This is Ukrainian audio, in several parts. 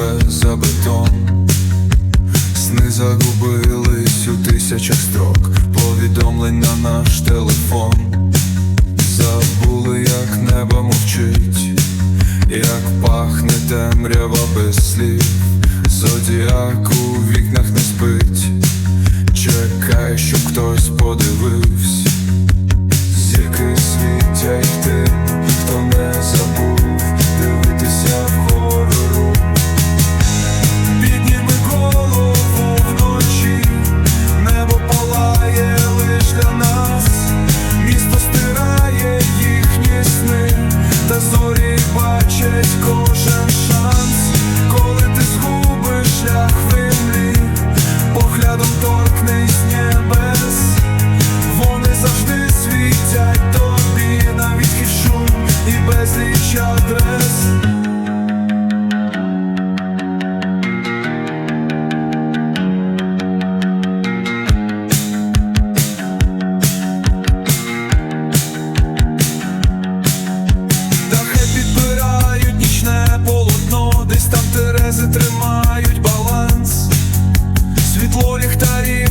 тебе за бетон, сни загубились у тисячах строк, повідомлень на наш телефон, забули, як небо мовчить, як пахне темрява без слів, Зодіак у вікнах не спить, чекай, щоб хтось подивився.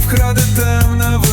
вкраде темне